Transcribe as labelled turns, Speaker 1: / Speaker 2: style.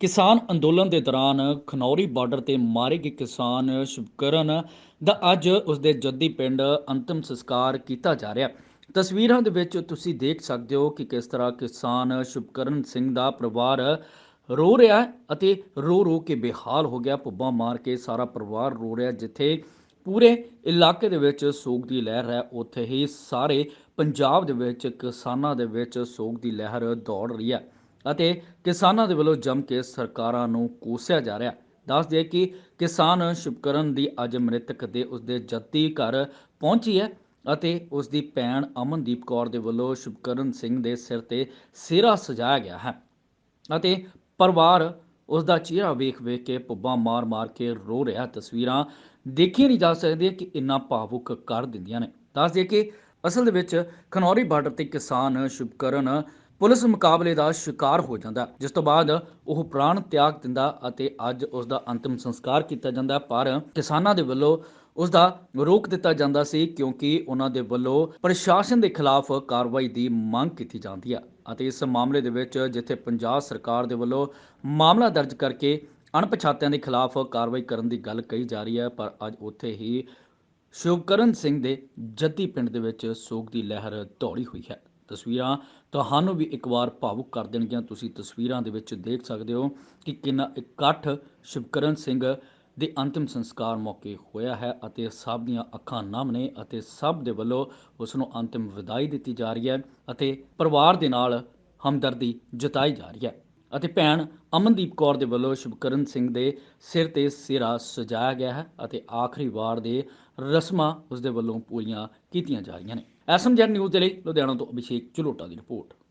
Speaker 1: ਕਿਸਾਨ ਅੰਦੋਲਨ ਦੇ ਦੌਰਾਨ ਖਨੌਰੀ ਬਾਰਡਰ ਤੇ ਮਾਰੇ ਗਏ ਕਿਸਾਨ ਸ਼ੁਭਕਰਨ ਦਾ ਅੱਜ ਉਸਦੇ ਜੱਦੀ ਪਿੰਡ ਅੰਤਮ ਸੰਸਕਾਰ ਕੀਤਾ ਜਾ ਰਿਹਾ ਤਸਵੀਰਾਂ ਦੇ ਵਿੱਚ ਤੁਸੀਂ ਦੇਖ ਸਕਦੇ ਹੋ ਕਿ ਕਿਸ ਤਰ੍ਹਾਂ ਕਿਸਾਨ ਸ਼ੁਭਕਰਨ ਸਿੰਘ ਦਾ ਪਰਿਵਾਰ ਰੋ ਰਿਹਾ ਅਤੇ ਰੋ ਰੋ ਕੇ ਬੇਹਾਲ ਹੋ ਗਿਆ, ਭੁੱਬਾਂ ਮਾਰ ਕੇ ਸਾਰਾ ਪਰਿਵਾਰ ਰੋ ਰਿਹਾ ਜਿੱਥੇ ਪੂਰੇ ਇਲਾਕੇ ਦੇ ਵਿੱਚ ਸੋਗ ਦੀ ਲਹਿਰ ਹੈ। ਉੱਥੇ ਹੀ ਸਾਰੇ ਪੰਜਾਬ ਦੇ ਵਿੱਚ ਕਿਸਾਨਾਂ ਦੇ ਵਿੱਚ ਸੋਗ ਦੀ ਲਹਿਰ ਦੌੜ ਰਹੀ ਹੈ। ਅਤੇ ਕਿਸਾਨਾਂ ਦੇ ਵੱਲੋਂ ਜੰਮ ਕੇ ਸਰਕਾਰਾਂ ਨੂੰ ਕੋਸਿਆ ਜਾ ਰਿਹਾ। ਦੱਸ ਦੇ ਕਿ ਕਿਸਾਨ ਸ਼ੁਭਕਰਨ ਦੀ ਅੱਜ ਮ੍ਰਿਤਕ ਦੇ ਉਸਦੇ ਜੱਦੀ ਘਰ ਪਹੁੰਚੀ ਹੈ ਅਤੇ ਉਸ ਦੀ ਭੈਣ ਅਮਨਦੀਪ ਕੌਰ ਦੇ ਵੱਲੋਂ ਸ਼ੁਭਕਰਨ ਸਿੰਘ ਦੇ ਸਿਰ ਤੇ ਸਿਹਰਾ ਸਜਾਇਆ ਗਿਆ ਹੈ ਅਤੇ ਪਰਿਵਾਰ ਉਸ ਦਾ ਚਿਹਰਾ ਵੇਖ ਵੇਖ ਕੇ ਪੁੱਬਾਂ ਮਾਰ-ਮਾਰ ਕੇ ਰੋ ਰਿਹਾ ਤਸਵੀਰਾਂ ਦੇਖੀਆਂ ਨਹੀਂ ਜਾ ਸਕਦੀਆਂ ਕਿ ਇੰਨਾ ਭਾਵੁਕ ਕਰ ਦਿੰਦੀਆਂ ਨੇ। ਦੱਸ ਦੇ ਕਿ ਅਸਲ ਦੇ ਵਿੱਚ ਖਨੌਰੀ ਬਾਰਡਰ ਤੇ ਕਿਸਾਨ ਸ਼ੁਭਕਰਨ ਪੁਲਿਸ ਮੁਕਾਬਲੇ ਦਾ ਸ਼ਿਕਾਰ ਹੋ ਜਾਂਦਾ ਜਿਸ ਤੋਂ ਬਾਅਦ ਉਹ ਪ੍ਰਾਣ ਤਿਆਗ ਦਿੰਦਾ ਅਤੇ ਅੱਜ ਉਸ ਦਾ ਅੰਤਿਮ ਸੰਸਕਾਰ ਕੀਤਾ ਜਾਂਦਾ ਪਰ ਕਿਸਾਨਾਂ ਦੇ ਵੱਲੋਂ ਉਸ ਦਾ ਰੋਕ ਦਿੱਤਾ ਜਾਂਦਾ ਸੀ ਕਿਉਂਕਿ ਉਹਨਾਂ ਦੇ ਵੱਲੋਂ ਪ੍ਰਸ਼ਾਸਨ ਦੇ ਖਿਲਾਫ ਕਾਰਵਾਈ ਦੀ ਮੰਗ ਕੀਤੀ ਜਾਂਦੀ ਹੈ ਅਤੇ ਇਸ ਮਾਮਲੇ ਦੇ ਵਿੱਚ ਜਿੱਥੇ ਪੰਜਾਬ ਸਰਕਾਰ ਦੇ ਵੱਲੋਂ ਮਾਮਲਾ ਦਰਜ ਕਰਕੇ ਅਣਪਛਾਤਿਆਂ ਦੇ ਖਿਲਾਫ ਕਾਰਵਾਈ ਕਰਨ ਦੀ ਗੱਲ ਕਹੀ ਜਾ ਰਹੀ ਹੈ, ਪਰ ਅੱਜ ਉੱਥੇ ਹੀ ਸ਼ੁਭਕਰਨ ਸਿੰਘ ਦੇ ਜੱਦੀ ਪਿੰਡ ਦੇ ਵਿੱਚ ਸੋਗ ਦੀ ਲਹਿਰ ਦੌੜੀ ਹੋਈ ਹੈ। ਤਸਵੀਰਾਂ ਤੁਹਾਨੂੰ ਵੀ ਇੱਕ ਵਾਰ ਭਾਵੁਕ ਕਰ ਦੇਣਗੀਆਂ। ਤੁਸੀਂ ਤਸਵੀਰਾਂ ਦੇ ਵਿੱਚ ਦੇਖ ਸਕਦੇ ਹੋ ਕਿ ਕਿੰਨਾ ਇਕੱਠ ਸ਼ੁਭਕਰਨ ਸਿੰਘ ਦੇ ਅੰਤਿਮ ਸੰਸਕਾਰ ਮੌਕੇ ਹੋਇਆ ਹੈ ਅਤੇ ਸਭ ਦੀਆਂ ਅੱਖਾਂ ਨਮ ਨੇ ਅਤੇ ਸਭ ਦੇ ਵੱਲੋਂ ਉਸ ਨੂੰ ਅੰਤਿਮ ਵਿਦਾਈ ਦਿੱਤੀ ਜਾ ਰਹੀ ਹੈ ਅਤੇ ਪਰਿਵਾਰ ਦੇ ਨਾਲ ਹਮਦਰਦੀ ਜਤਾਈ ਜਾ ਰਹੀ ਹੈ। ਅਤੇ ਭੈਣ ਅਮਨਦੀਪ ਕੌਰ ਦੇ ਵੱਲੋਂ ਸ਼ੁਭਕਰਨ ਸਿੰਘ ਦੇ ਸਿਰ ਤੇ ਸਿਰਾ ਸਜਾਇਆ ਗਿਆ ਹੈ ਅਤੇ ਆਖਰੀ ਵਾਰ ਦੇ ਰਸਮਾਂ ਉਸ ਦੇ ਵੱਲੋਂ ਪੂਰੀਆਂ ਕੀਤੀਆਂ ਜਾ ਰਹੀਆਂ ਨੇ। ਐਸਐਮਜੈਡ ਨਿਊਜ਼ ਦੇ ਲਈ ਲੁਧਿਆਣਾ ਤੋਂ ਅਭਿਸ਼ੇਕ ਝਲੋਟਾ ਦੀ ਰਿਪੋਰਟ।